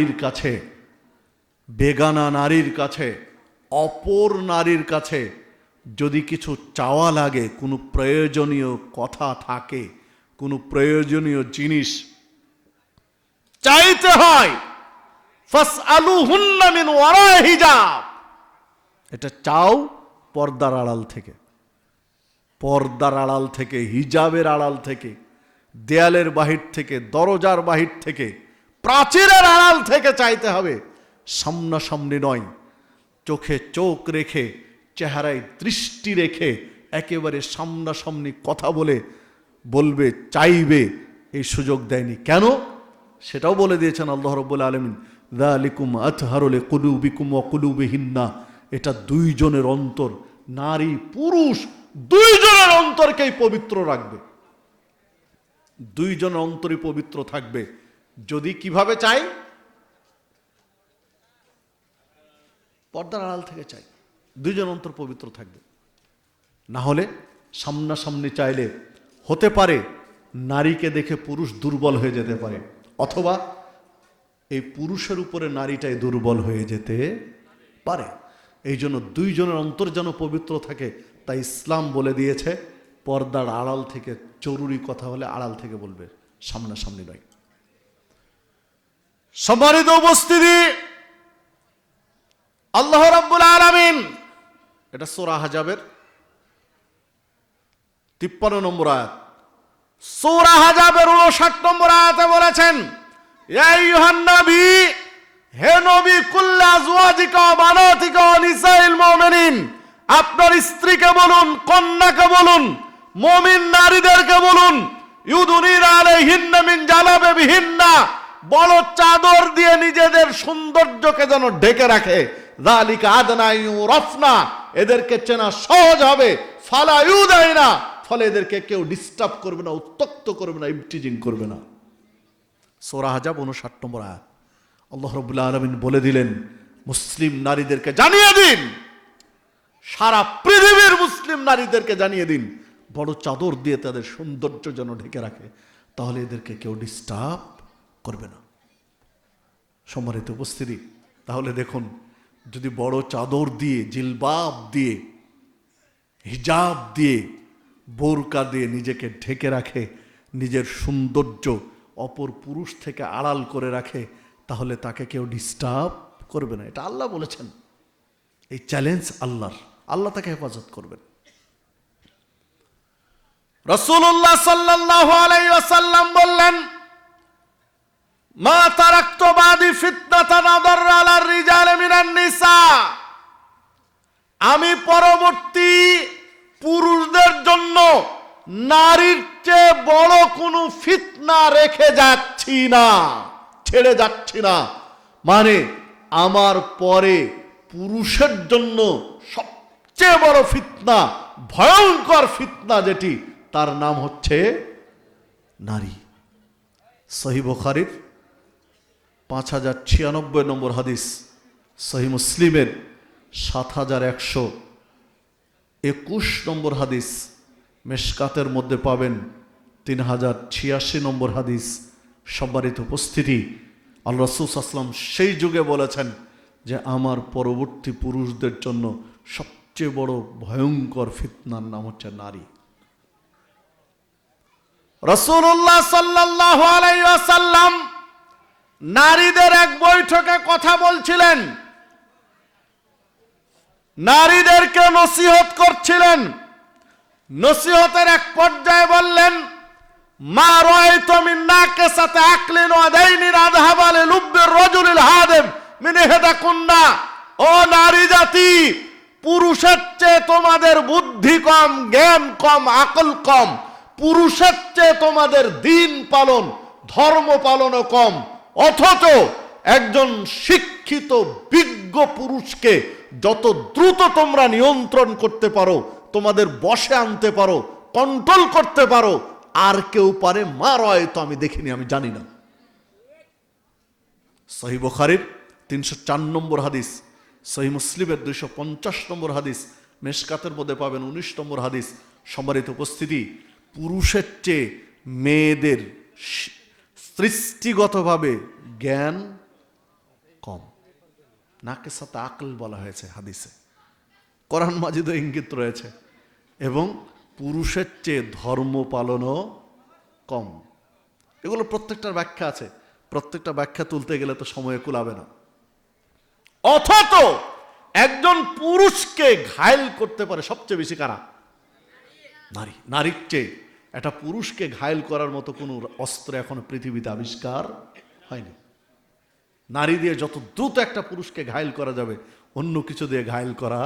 নারীর কাছে, বেগানা নারীর কাছে, অপর নারীর কাছে যদি কিছু চাওয়া লাগে, কোনো প্রয়োজনীয় কথা থাকে, কোনো প্রয়োজনীয় জিনিস চাইতে হয় এটা চাও পর্দার আড়াল থেকে, পর্দার আড়াল থেকে, হিজাবের আড়াল থেকে, দেয়ালের বাহির থেকে, দরজার বাহির থেকে প্রাচীরের আড়াল থেকে চাইতে হবে। সামনাসামনি নয়, চোখে চোখ রেখে, চেহারায় দৃষ্টি রেখে, একেবারে সামনাসামনি কথা বলে, বলবে, চাইবে, এই সুযোগ দেয়নি। কেন? সেটাও বলে দিয়েছেন আল্লাহ রব্বুল আলমিন দালিকুম আতহারলে কুলুবিকুম অকুলুবিহিন্না এটা দুইজনের অন্তর, নারী, পুরুষ, দুইজনের অন্তরকেই পবিত্র রাখবে। দুইজনের অন্তরই পবিত্র থাকবে। যদি কীভাবে চাই? পর্দার আড়াল থেকে চাই। দুইজন অন্তর পবিত্র থাকবে। না হলে সামনাসামনি চাইলে হতে পারে নারীকে দেখে পুরুষ দুর্বল হয়ে যেতে পারে, অথবা এই পুরুষের উপরে নারীটাই দুর্বল হয়ে যেতে পারে। এই জন্য দুইজনের অন্তর যেন পবিত্র থাকে তাই ইসলাম বলে দিয়েছে। পর্দার আড়াল থেকে জরুরি কথা হলে আড়াল থেকে বলবে, সামনাসামনি নয়। সম্মানিত উপস্থিতি, আল্লাহ রাব্বুল আলামিন, এটা সোরা হাজাবের তিপ্পান্ন নম্বর আয়াত। সূরা হাজাবের 59 নম্বর আয়াতে বলেছেন আপনার স্ত্রীকে বলুন, কন্যাকে বলুন, মুমিন নারীদেরকে বলুন ইউদুনিরা আলাইহিন্না মিন জালাবিহিন্না বড় চাদর দিয়ে নিজেদের সৌন্দর্যকে যেন ঢেকে রাখে। এদেরকে চেনা সহজ হবে। ফালা ইউদাইনা, ফলে এদেরকে কেউ ডিস্টার্ব করবে না উত্তক্ত করবে না ইবটিজিং করবে না। সোরা হাজাব উনষাট নম্বর আয়াত। আল্লাহ রবুল্লা আলমিন বলে দিলেন, মুসলিম নারীদেরকে জানিয়ে দিন। সারা পৃথিবীর মুসলিম নারীদেরকে জানিয়ে দিন। বড় চাদর দিয়ে তাদের সৌন্দর্য যেন ঢেকে রাখে। তাহলে এদেরকে কেউ ডিস্টার্ব করবে না। সম্মানিত উপস্থিতি, তাহলে দেখুন, যদি বড় চাদর দিয়ে, জিলবাব দিয়ে, হিজাব দিয়ে, বোরকা দিয়ে নিজেকে ঢেকে রাখে, নিজের সৌন্দর্য অপর পুরুষ থেকে আড়াল করে রাখে, তাহলে তাকে কেউ ডিস্টার্ব করবে না। এটা আল্লাহ বলেছেন। এই চ্যালেঞ্জ আল্লাহর। আল্লাহ তাকে হেফাজত করবেন। রসুল্লাহ সাল্লাহ বললেন মা তারাক্ত আলার রিজালে মিনান নিসা। আমি পরবর্তী পুরুষদের জন্য নারীর চেয়ে বড় কোনো ফিতনা রেখে যাচ্ছি না, ছেড়ে যাচ্ছি না। মানে আমার পরে পুরুষের জন্য সবচেয়ে বড় ফিতনা, ভয়ঙ্কর ফিতনা যেটি, তার নাম হচ্ছে নারী। সহি বখারির পাঁচ হাজার ছিয়ানব্বই নম্বর হাদিস, সহি মুসলিমের সাত হাজার একশো একুশ নম্বর হাদিস, মেশকাতের মধ্যে পাবেন তিন হাজার ছিয়াশি নম্বর হাদিস, সম্মানিত উপস্থিতি। আল্লাহ রসুল আসলাম সেই যুগে বলেছেন যে, আমার পরবর্তী পুরুষদের জন্য সবচেয়ে বড় ভয়ঙ্কর ফিতনার নাম হচ্ছে নারী। রসুল্লাহ সাল্লাহ আলাইসাল্লাম নারীদের এক বৈঠকে কথা বলছিলেন। নারীদেরকে নসিহত করছিলেন। নসিহতের এক পর্যায়ে বললেন, মা রয়তো মিন নাকিসাতে আকলিন দাইনিন আযহাবালে লুব্বির রাজুলিল হাদিম মিন ইহদাকুন্না ও নারী জাতি, পুরুষের চেয়ে তোমাদের বুদ্ধি কম, জ্ঞান কম, আকল কম। পুরুষের চেয়ে তোমাদের দিন পালন, ধর্ম পালনও কম। অথচ একজন শিক্ষিত বিজ্ঞ পুরুষকে যত দ্রুত তোমরা নিয়ন্ত্রণ করতে পারো, তোমাদের বসে আনতে পারো কন্ট্রোল করতে পারো, আর কেউ পারে মা রয় তো আমি দেখিনি, আমি জানি না। সহি বখারির তিনশো চার নম্বর হাদিস, সহি মুসলিমের দুইশো পঞ্চাশ নম্বর হাদিস, মেশকাতের মধ্যে পাবেন উনিশ নম্বর হাদিস, সম্মানিত উপস্থিতি, পুরুষের চেয়ে মেয়েদের সৃষ্টিগতভাবে জ্ঞান কম। নাকের সাথে আকল বলা হয়েছে হাদিসে। কোরআন মাজিদও ইঙ্গিত রয়েছে। এবং পুরুষের চেয়ে ধর্ম পালনও কম। এগুলো প্রত্যেকটার ব্যাখ্যা আছে। প্রত্যেকটা ব্যাখ্যা তুলতে গেলে তো সময় কুলাবে না। অথচ একজন পুরুষকে ঘায়েল করতে পারে সবচেয়ে বেশি কারা? নারী। নারীর চেয়ে। একটা পুরুষকে ঘায়ল করার মতো কোনো অস্ত্র এখন পৃথিবীতে আবিষ্কার হয়নি। নারী দিয়ে যত দ্রুত একটা পুরুষকে ঘায়েল করা যাবে, অন্য কিছু দিয়ে ঘায়েল করা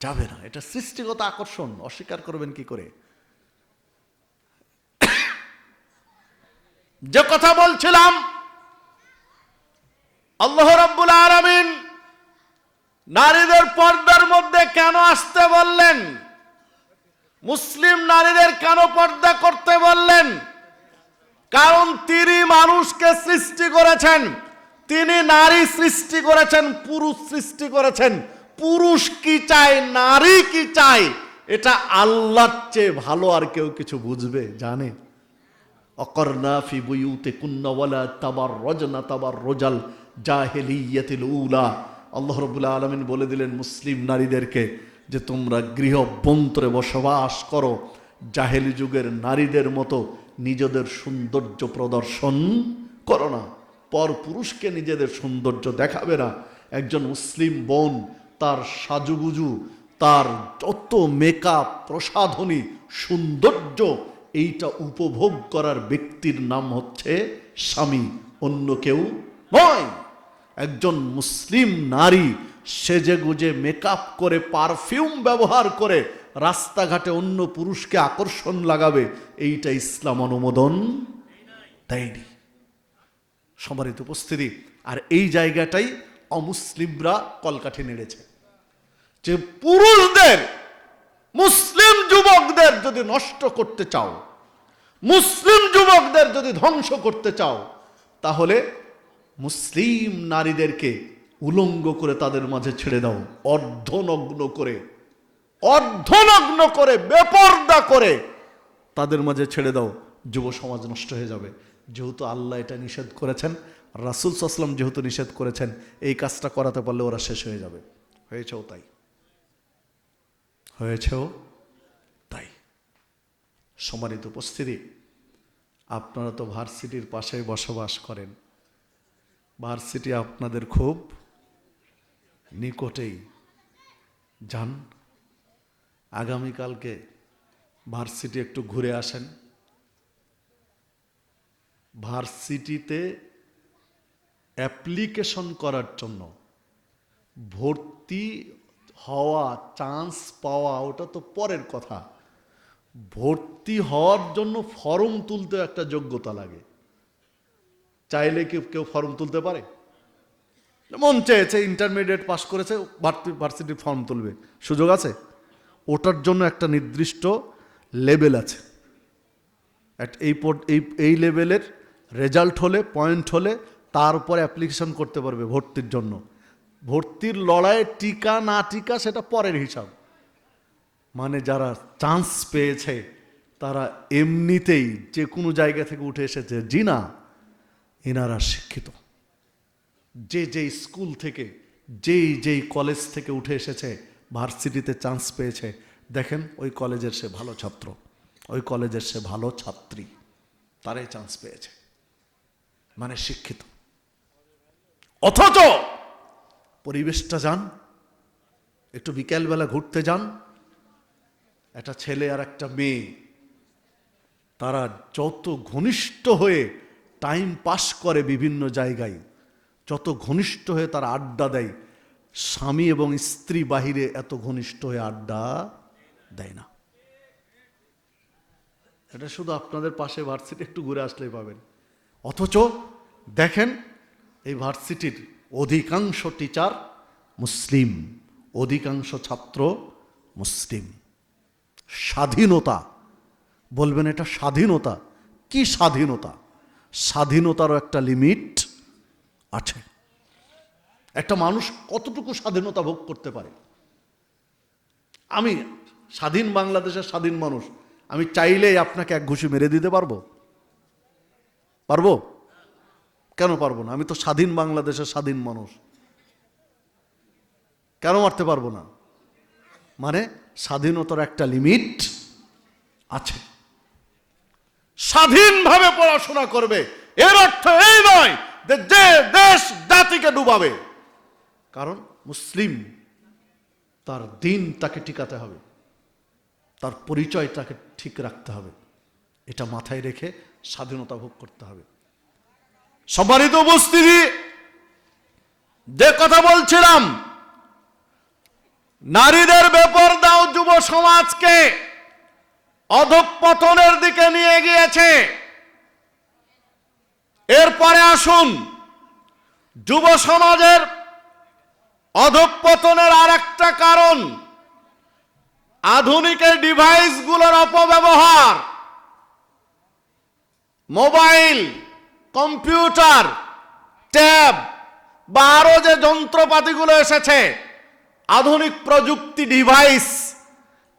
যাবে না। এটা সৃষ্টিগত আকর্ষণ, অস্বীকার করবেন কি করে? যে কথা বলছিলাম, আল্লাহ রাব্বুল আলামিন নারীদের পর্দার মধ্যে কেন আসতে বললেন? মুসলিম নারীদের কেন পর্দা করতে বললেন? কারণ তিনি মানুষকে সৃষ্টি করেছেন। তিনি নারী সৃষ্টি করেছেন, পুরুষ সৃষ্টি করেছেন। পুরুষ কি চায়, নারী কি চায়, এটা আল্লাহর চেয়ে ভালো আর কেউ কিছু বুঝবে, জানে? অকর্না ফি বুয়ুতে কুন্না ওয়ালা তাবার রজনা তাবার রোজাল জাহেলিয়াতিল উলা। আল্লাহ রবুল্লাহ আলমিন বলে দিলেন, মুসলিম নারীদেরকে যে তোমরা গৃহবন্তরে বসবাস করো, জাহেলি যুগের নারীদের মতো নিজেদের সৌন্দর্য প্রদর্শন করো না। পর পুরুষকে নিজেদের সৌন্দর্য দেখাবে না। একজন মুসলিম বোন, তার সাজুগুজু, তার যত মেকআপ প্রসাধনী সৌন্দর্য, এইটা উপভোগ করার ব্যক্তির নাম হচ্ছে স্বামী, অন্য কেউ নয়। একজন মুসলিম নারী সেজে গুজে মেকআপ করে পারফিউম ব্যবহার করে রাস্তাঘাটে অন্য পুরুষকে আকর্ষণ লাগাবে, এইটা ইসলাম অনুমোদন দেয়নি। সমারিত উপস্থিতি, আর এই জায়গাটাই অমুসলিমরা কলকাঠি নেড়েছে। যে পুরুষদের, মুসলিম যুবকদের যদি নষ্ট করতে চাও, মুসলিম যুবকদের যদি ধ্বংস করতে চাও, তাহলে মুসলিম নারীদেরকে উলঙ্গ করে তাদের মাঝে ছেড়ে দাও, অর্ধনগ্ন করে অর্ধনগ্ন করে, বেপর্দা করে তাদের মাঝে ছেড়ে দাও, যুব সমাজ নষ্ট হয়ে যাবে। যেহেতু আল্লাহ এটা নিষেধ করেছেন, রাসুল সাসলাম যেহেতু নিষেধ করেছেন, এই কাজটা করাতে পারলে ওরা শেষ হয়ে যাবে। হয়েছেও তাই। হয়েছেও তাই। সম্মানিত উপস্থিতি, আপনারা তো ভার্সিটির পাশে বসবাস করেন। ভার্সিটি আপনাদের খুব নিকটেই। যান, আগামীকালকে ভার্সিটি একটু ঘুরে আসেন। ভার্সিটিতে অ্যাপ্লিকেশন করার জন্য ভর্তি হওয়া, চান্স পাওয়া, ওটা তো পরের কথা। ভর্তি হওয়ার জন্য ফর্ম তুলতে একটা যোগ্যতা লাগে। চাইলে কি কেউ ফর্ম তুলতে পারে? মন চেয়েছে ইন্টারমিডিয়েট পাস করেছে ভার্সিটির ফর্ম তুলবে। সুযোগ আছে? ওটার জন্য একটা নির্দিষ্ট লেভেল আছে। এই এই এই লেভেলের রেজাল্ট হলে পয়েন্ট হলে তারপর অ্যাপ্লিকেশন করতে পারবে ভর্তির জন্য। ভর্তির লড়াইয়ে টিকা না টিকা, সেটা পরের হিসাব। মানে যারা চান্স পেয়েছে, তারা এমনিতেই যে কোনো জায়গা থেকে উঠে এসেছে। জি না। এনারা শিক্ষিত। যে যে স্কুল থেকে, যেই যেই কলেজ থেকে উঠে এসেছে, ভার্সিটিতে চান্স পেয়েছে, দেখেন ওই কলেজের সে ভালো ছাত্র, ওই কলেজের সে ভালো ছাত্রী, তারাই চান্স পেয়েছে। মানে শিক্ষিত। অথচ পরিবেশটা যান, একটু বিকেলবেলা ঘুরতে যান, একটা ছেলে আর একটা মেয়ে, তারা যত ঘনিষ্ঠ হয়ে টাইম পাস করে বিভিন্ন জায়গায়। যত ঘনিষ্ঠ হয়ে তারা আড্ডা দেয়, স্বামী এবং স্ত্রী বাহিরে এত ঘনিষ্ঠ হয়ে আড্ডা দেয় না। এটা শুধু আপনাদের পাশে ভার্সিটি একটু ঘুরে আসলেই পাবেন। অথচ দেখেন, এই ভার্সিটির অধিকাংশ টিচার মুসলিম, অধিকাংশ ছাত্র মুসলিম। স্বাধীনতা, বলবেন এটা স্বাধীনতা? কি স্বাধীনতা? স্বাধীনতারও একটা লিমিট আছে। একটা মানুষ কতটুকু স্বাধীনতা ভোগ করতে পারে? আমি স্বাধীন বাংলাদেশের স্বাধীন মানুষ, আমি চাইলেই আপনাকে এক ঘুষি মেরে দিতে পারব? পারব? কেন পারব না? আমি তো স্বাধীন বাংলাদেশের স্বাধীন মানুষ। কেন মারতে পারব না? মানে স্বাধীনতার একটা লিমিট আছে। স্বাধীনভাবে পড়াশোনা করবে। এর অর্থ এই নয় যে দেশ জাতিকে ডুবাবে। কারণ মুসলিম, তার দিন তাকে টিকাতে হবে। তার পরিচয় তাকে ঠিক রাখতে হবে। এটা মাথায় রেখে স্বাধীনতা ভোগ করতে হবে। সম্মানিত উপস্থিতি, যে কথা বলছিলাম, নারীদের বেপর দাও যুব সমাজকে অধঃপতনের দিকে নিয়ে গিয়েছে। এরপরে আসুন, যুব সমাজের অধঃপতনের আর একটা কারণ আধুনিক এই ডিভাইসগুলোর অপব্যবহার। মোবাইল, কম্পিউটার, ট্যাব বা আরও যে যন্ত্রপাতিগুলো এসেছে, আধুনিক প্রযুক্তি ডিভাইস।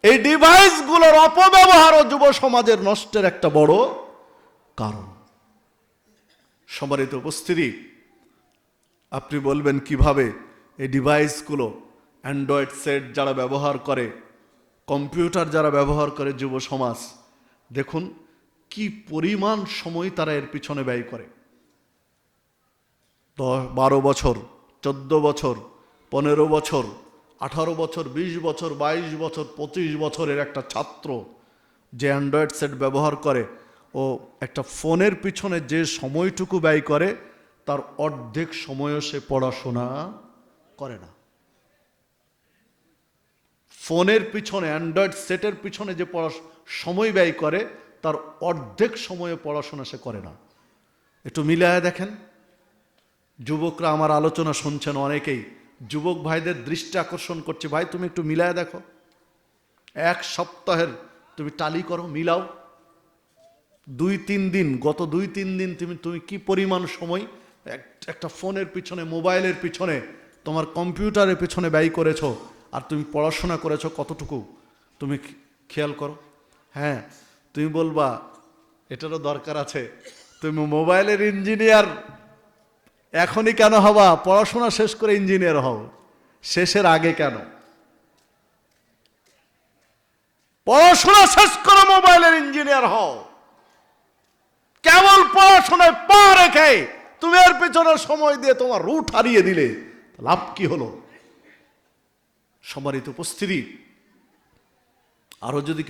এই ডিভাইসগুলোর অপব্যবহারও যুব সমাজের নষ্টের একটা বড় কারণ। সম্মানিত উপস্থিতি, আপনি বলবেন কীভাবে এই ডিভাইসগুলো অ্যান্ড্রয়েড সেট যারা ব্যবহার করে কম্পিউটার যারা ব্যবহার করে যুব সমাজ, দেখুন কি পরিমাণ সময় তারা এর পিছনে ব্যয় করে। দশ, বারো বছর, চোদ্দ বছর, পনেরো বছর আঠারো বছর, বিশ বছর, বাইশ বছর, পঁচিশ বছরের একটা ছাত্র যে অ্যান্ড্রয়েড সেট ব্যবহার করে ও একটা ফোনের পিছনে যে সময়টুকু ব্যয় করে, তার অর্ধেক সময়ও সে পড়াশোনা করে না। ফোনের পিছনে, অ্যান্ড্রয়েড সেটের পিছনে যে পড়া, সময় ব্যয় করে, তার অর্ধেক সময়ে পড়াশোনা সে করে না। একটু মিলায় দেখেন। যুবকরা আমার আলোচনা শুনছেন অনেকেই। যুবক ভাইদের দৃষ্টি আকর্ষণ করছে, ভাই, তুমি একটু মিলায় দেখো। এক সপ্তাহের তুমি টালি করো, মিলাও। দুই, তিন দিন, গত দুই, তিন দিন তুমি তুমি কি পরিমাণ সময় এক- একটা ফোনের পিছনে, মোবাইলের পিছনে, তোমার কম্পিউটারের পিছনে ব্যয় করেছ আর তুমি পড়াশোনা করেছ কতটুকু? তুমি খেয়াল করো। হ্যাঁ তুমি বলবা, এটারও দরকার আছে। তুমি মোবাইলের ইঞ্জিনিয়ার এখনই কেন হবা? পড়াশোনা শেষ করে ইঞ্জিনিয়ার হও। শেষের আগে কেন? পড়াশোনা শেষ করে মোবাইলের ইঞ্জিনিয়ার হও। কেবল পড়াশোনায় পা রেখে তুমি এর পেছনে সময় দিয়ে তোমার রুট হারিয়ে দিলে লাভ কি হলো? সম্মানিত উপস্থিতি, আরও যদি